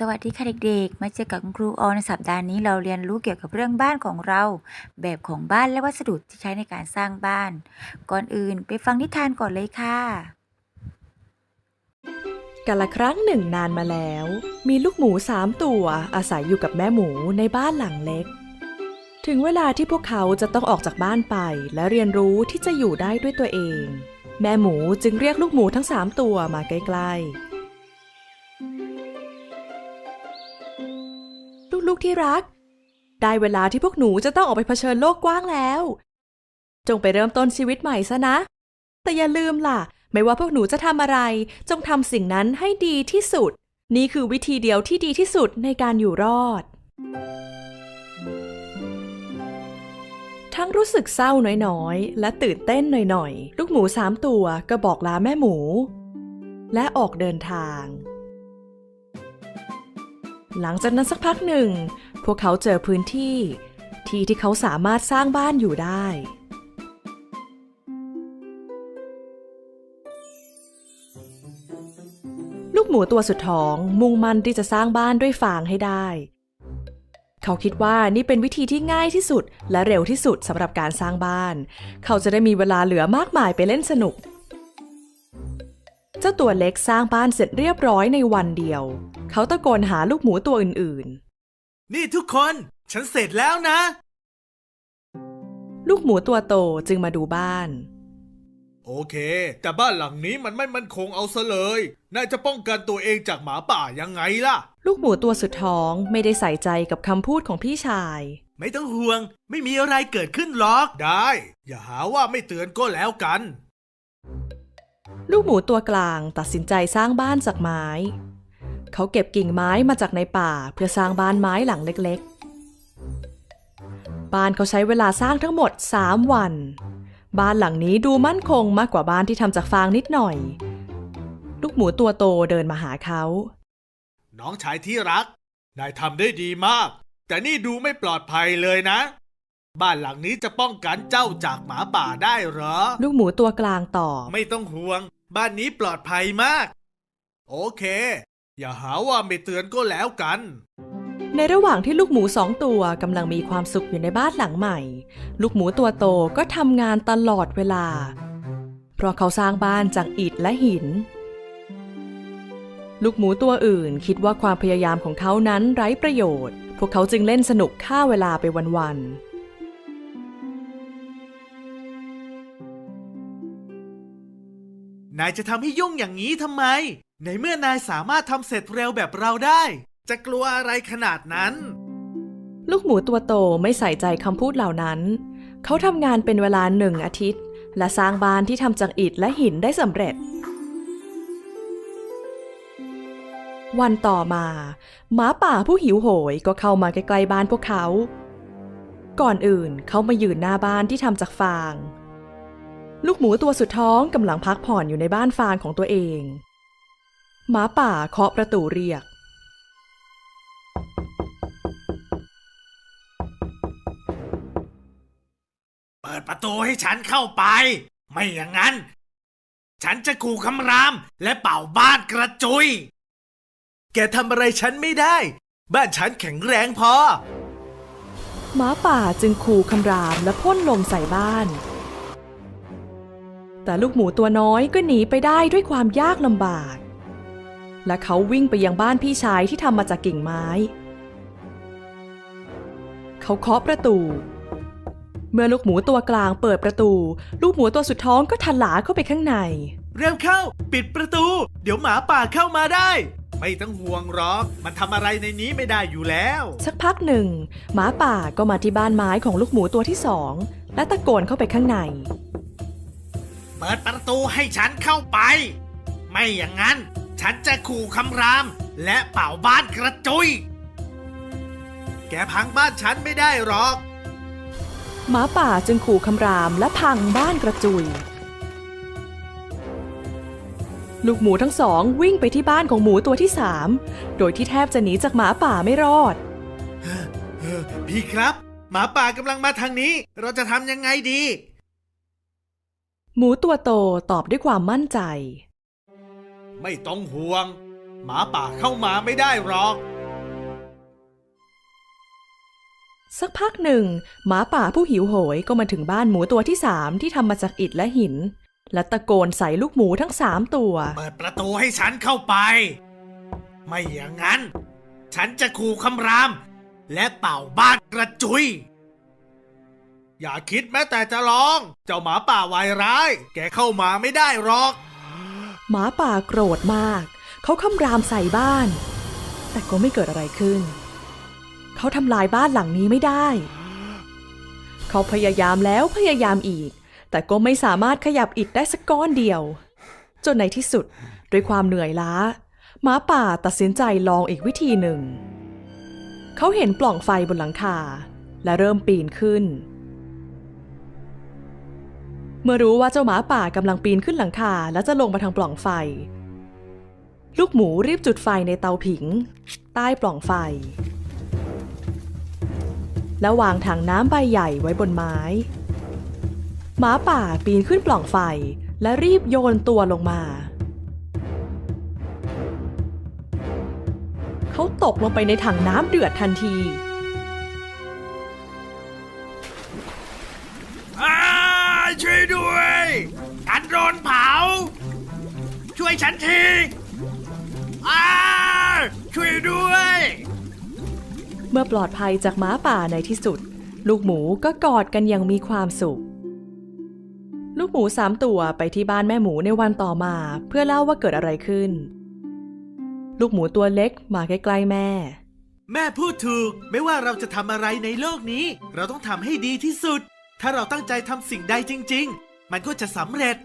สวัสดีค่ะเด็กๆ มาเจอกับคุณครูออในสัปดาห์นี้เราเรียนรู้เกี่ยวกับเรื่องบ้านของเรา แบบของบ้านและวัสดุที่ใช้ในการสร้างบ้าน ก่อนอื่นไปฟังนิทานก่อนเลยค่ะกาละครั้งหนึ่งนานมาแล้ว มีลูกหมูสามตัวอาศัยอยู่กับแม่หมูในบ้านหลังเล็ก ถึงเวลาที่พวกเขาจะต้องออกจากบ้านไปและเรียนรู้ที่จะอยู่ได้ด้วยตัวเอง แม่หมูจึงเรียกลูกหมูทั้งสามตัวมาใกล้ๆ กที่รัก ได้เวลาที่พวกหนูจะต้องออกไปเผชิญโลกกว้างแล้ว จงไปเริ่มต้นชีวิตใหม่ซะนะ แต่อย่าลืมล่ะ ไม่ว่าพวกหนูจะทำอะไร จงทำสิ่งนั้นให้ดีที่สุด นี่คือวิธีเดียวที่ดีที่สุดในการอยู่รอด ทั้งรู้สึกเศร้าน้อยๆ และตื่นเต้นหน่อยๆ ลูกหมูสามตัวก็บอกลาแม่หมู และออกเดินทาง หลังจากนั้นสักพักหนึ่ง พวกเขาเจอพื้นที่ ที่ที่เขาสามารถสร้างบ้านอยู่ได้ ลูกหมูตัวสุดท้องมุ่งมั่นที่จะสร้างบ้านด้วยฟางให้ได้ เขาคิดว่านี่เป็นวิธีที่ง่ายที่สุดและเร็วที่สุดสำหรับการสร้างบ้าน เขาจะได้มีเวลาเหลือมากมายไปเล่นสนุก เจ้าตัวเล็กสร้างบ้านเสร็จเรียบร้อยในวันเดียว เขาตะโกนหาลูกหมูตัวอื่นนี่ทุกคน ฉันเสร็จแล้วนะๆลูกหมูตัวโตจึงมาดูบ้าน โอเค แต่บ้านหลังนี้มันไม่มั่นคงเอาซะเลยนายจะป้องกันตัวเองจากหมาป่ายังไงล่ะ ลูกหมูตัวสุดท้องไม่ได้ใส่ใจกับคำพูดของพี่ชาย ไม่ต้องห่วง ไม่มีอะไรเกิดขึ้นหรอก ได้ อย่าหาว่าไม่เตือนก็แล้วกัน ลูกหมูตัวกลางตัดสินใจสร้างบ้านจากไม้ เขาเก็บกิ่งไม้มาจากในป่าเพื่อสร้างบ้านไม้หลังเล็กๆ บ้านเขาใช้เวลาสร้างทั้งหมด 3 วัน บ้านหลังนี้ดูมั่นคงมากกว่าบ้านที่ทำจากฟางนิดหน่อย ลูกหมูตัวโตเดินมาหาเขา น้องชายที่รัก นายทำได้ดีมาก แต่นี่ดูไม่ปลอดภัยเลยนะ บ้านหลังนี้จะป้องกันเจ้าจากหมาป่าได้เหรอ ลูกหมูตัวกลางตอบ ไม่ต้องห่วง บ้านนี้ปลอดภัยมาก โอเค อย่าหาว่าไม่เตือนก็แล้วกัน ในระหว่างที่ลูกหมูสองตัวกำลังมีความสุขอยู่ในบ้านหลังใหม่ ลูกหมูตัวโตก็ทำงานตลอดเวลา เพราะเขาสร้างบ้านจากอิฐและหิน ลูกหมูตัวอื่นคิดว่าความพยายามของเขานั้นไร้ประโยชน์ พวกเขาจึงเล่นสนุกฆ่าเวลาไปวันๆนายจะทำให้ยุ่งอย่างนี้ทำไม ในเมื่อนายสามารถทำเสร็จเร็วแบบเราได้ จะกลัวอะไรขนาดนั้น ลูกหมูตัวโตไม่ใส่ใจคำพูดเหล่านั้น เขาทำงานเป็นเวลาหนึ่งอาทิตย์ และสร้างบ้านที่ทำจากอิฐและหินได้สำเร็จ วันต่อมา หมาป่าผู้หิวโหยก็เข้ามาใกล้ๆบ้านพวกเขา ก่อนอื่นเขามายืนหน้าบ้านที่ทำจากฟาง ลูกหมูตัวสุดท้องกำลังพักผ่อนอยู่ในบ้านฟางของตัวเอง หมาป่าเคาะประตูเรียก เปิดประตูให้ฉันเข้าไป ไม่อย่างนั้น ฉันจะขู่คำรามและเป่าบ้านกระจุย แกทำอะไรฉันไม่ได้ บ้านฉันแข็งแรงพอ หมาป่าจึงขู่คำรามและพ่นลมใส่บ้าน แต่ลูกหมูตัวน้อยก็หนีไปได้ด้วยความยากลำบาก และเขาวิ่งไปยังบ้านพี่ชายที่ทำมาจากกิ่งไม้ เขาเคาะประตู เมื่อลูกหมูตัวกลางเปิดประตู ลูกหมูตัวสุดท้องก็ทันหลาเข้าไปข้างใน เร็วเข้า ปิดประตู เดี๋ยวหมาป่าเข้ามาได้ ไม่ต้องห่วงหรอก มันทำอะไรในนี้ไม่ได้อยู่แล้ว สักพักหนึ่ง หมาป่าก็มาที่บ้านไม้ของลูกหมูตัวที่สอง และตะโกนเข้าไปข้างใน เปิดประตูให้ฉันเข้าไป ไม่อย่างนั้น ฉันจะขู่คำราม และเป่าบ้านกระจุย แกพังบ้านฉันไม่ได้หรอก หมาป่าจึงขู่คำรามและพังบ้านกระจุย ลูกหมูทั้งสองวิ่งไปที่บ้านของหมูตัวที่สามโดยที่แทบจะหนีจากหมาป่าไม่รอดเออพี่ครับ หมาป่ากำลังมาทางนี้ เราจะทำยังไงดี หมูตัวโตตอบด้วยความมั่นใจ ไม่ต้องห่วง หมาป่าเข้ามาไม่ได้หรอก สักพักหนึ่ง หมาป่าผู้หิวโหยก็มาถึงบ้านหมูตัวที่สามที่ทำมาจากอิฐและหิน และตะโกนใส่ลูกหมูทั้งสามตัว เปิดประตูให้ฉันเข้าไป ไม่อย่างนั้น ฉันจะขู่คำราม และเป่าบ้านกระจุย อย่าคิดแม้แต่จะลอง เจ้าหมาป่าวายร้าย แกเข้ามาไม่ได้หรอก หมาป่าโกรธมาก เขาคำรามใส่บ้าน แต่ก็ไม่เกิดอะไรขึ้น เขาทำลายบ้านหลังนี้ไม่ได้ เขาพยายามแล้วพยายามอีก แต่ก็ไม่สามารถขยับอิฐได้สักก้อนเดียว จนในที่สุดด้วยความเหนื่อยล้า หมาป่าตัดสินใจลองอีกวิธีหนึ่ง เขาเห็นปล่องไฟบนหลังคาและเริ่มปีนขึ้น เมื่อรู้ว่าเจ้าหมาป่ากำลังปีนขึ้นหลังคาและจะลงมาทางปล่องไฟ ลูกหมูรีบจุดไฟในเตาผิง ใต้ปล่องไฟ แล้ววางถังน้ำใบใหญ่ไว้บนไม้ หมาป่าปีนขึ้นปล่องไฟและรีบโยนตัวลงมา เขาตกลงไปในถังน้ำเดือดทันที ช่วยด้วยฉันโดนเผา ช่วยฉันทีอ้าช่วยด้วย เมื่อปลอดภัยจากหม้าป่าในที่สุด ลูกหมูก็กอดกันอย่างมีความสุข ลูกหมูสามตัวไปที่บ้านแม่หมูในวันต่อมา เพื่อเล่าว่าเกิดอะไรขึ้น ลูกหมูตัวเล็กมาใกล้ๆแม่ แม่พูดถูก ไม่ว่าเราจะทำอะไรในโลกนี้ เราต้องทำให้ดีที่สุด ถ้าเราตั้งใจทำสิ่งใดจริง ๆ มันก็จะสำเร็จ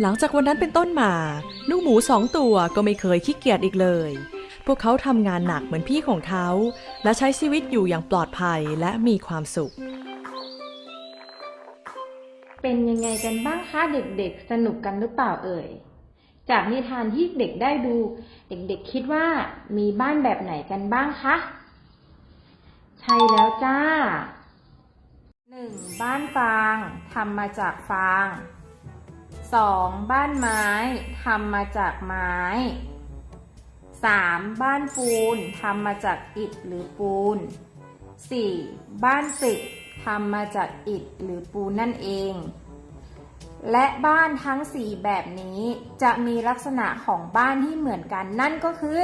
หลังจากวันนั้นเป็นต้นมาลูกหมูสองตัวก็ไม่เคยขี้เกียจอีกเลย พวกเขาทำงานหนักเหมือนพี่ของเขา และใช้ชีวิตอยู่อย่างปลอดภัยและมีความสุข เป็นยังไงกันบ้างคะเด็กๆ สนุกกันหรือเปล่าเอ่ย จากนิทานที่เด็กได้ดู เด็กๆคิดว่ามีบ้านแบบไหนกันบ้างคะ ใช่แล้วจ้าหนึ่งบ้านฟางทำมาจากฟางสองบ้านไม้ทำมาจากไม้สามบ้านปูนทำมาจากอิฐหรือปูน 4. บ้านตึกทำมาจากอิฐหรือปูนนั่นเอง และบ้านทั้ง 4 แบบนี้จะมีลักษณะของบ้านที่เหมือนกันนั่นก็คือ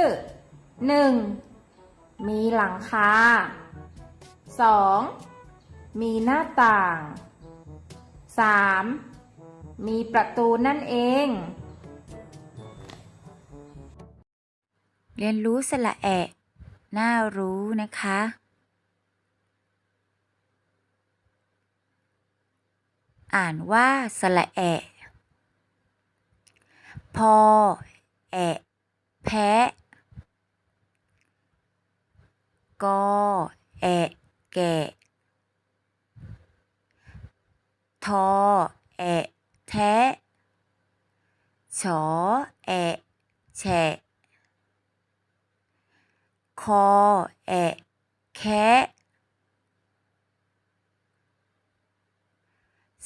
1. มีหลังคา 2. มีหน้าต่าง 3. มีประตูนั่นเอง เรียนรู้สระแอะ น่ารู้นะคะอ่านว่าสระแอะพอ แอะ แพะกอแอะ แกะ ทอ แอะ แทะฉอแอะ แฉะ คอ แอะ แคะ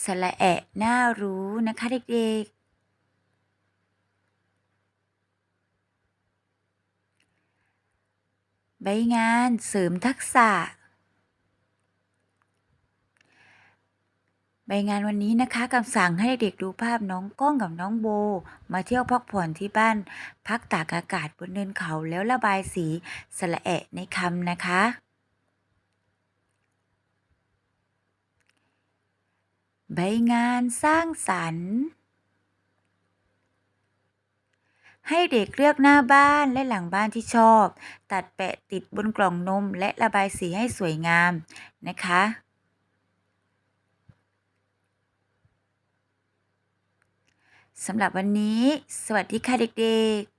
สระแอะน่ารู้นะคะ เด็กๆ ใบงานเสริมทักษะ ใบงานวันนี้นะคะคำสั่งให้เด็กดูภาพน้องก้องกับน้องโบ มาเที่ยวพักผ่อนที่บ้าน พักตากอากาศบนเนินเขาแล้วระบายสีสระแอะในคำนะคะ ใบงานสร้างสรรค์ ให้เด็กเลือกหน้าบ้านและหลังบ้านที่ชอบ ตัดแปะติดบนกล่องนมและระบายสีให้สวยงามนะคะ สำหรับวันนี้ สวัสดีค่ะเด็กๆ